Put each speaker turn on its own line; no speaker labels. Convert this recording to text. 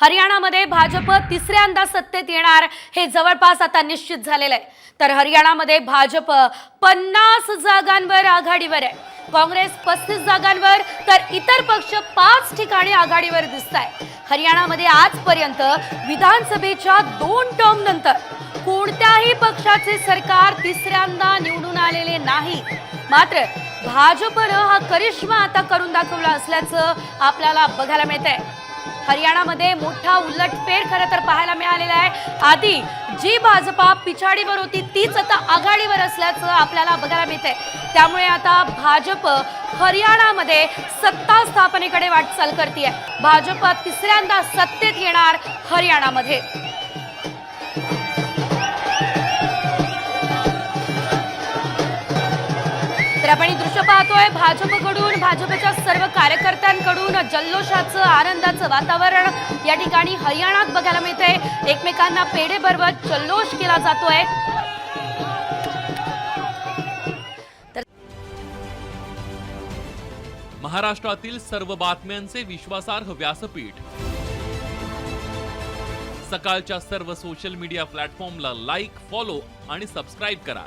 हरियाणामध्ये भाजप तिसऱ्यांदा सत्तेत येणार हे जवळपास आता निश्चित झालेलं आहे. तर हरियाणामध्ये भाजप पन्नास जागांवर आघाडीवर आहे. काँग्रेस पस्तीस जागांवर तर इतर पक्ष पाच ठिकाणी आघाडीवर दिसत आहे हरियाणामध्ये आजपर्यंत विधानसभेच्या दोन टर्म नंतर कोणत्याही पक्षाचे सरकार तिसऱ्यांदा निवडून आलेले नाही. मात्र भाजपनं हा करिश्मा आता करून दाखवला असल्याचं आपल्याला बघायला मिळत आहे हरियाणामध्ये मोठा उलटफेर खरं तर पाहायला मिळालेला आहे. आधी जी भाजपा पिछाडीवर होती तीच आता आघाडीवर असल्याचं आपल्याला बघायला मिळतंय. त्यामुळे आता भाजप हरियाणामध्ये सत्ता स्थापनेकडे वाटचाल करते भाजप तिसऱ्यांदा सत्तेत येणार हरियाणामध्ये. तर आपण ही दृश्य पाहतोय. भाजपकडून भाजपच्या सर्व कार्यकर्त्यांकडून जल्लोषाचं आनंदाचं वातावरण या ठिकाणी हरियाणात बघायला मिळतंय. एकमेकांना पेढे भरवत जल्लोष केला जातोय.
महाराष्ट्रातील सर्व बातम्यांचे विश्वासार्ह व्यासपीठ. सकाळच्या सर्व सोशल मीडिया प्लॅटफॉर्मला लाईक फॉलो आणि सबस्क्राईब करा.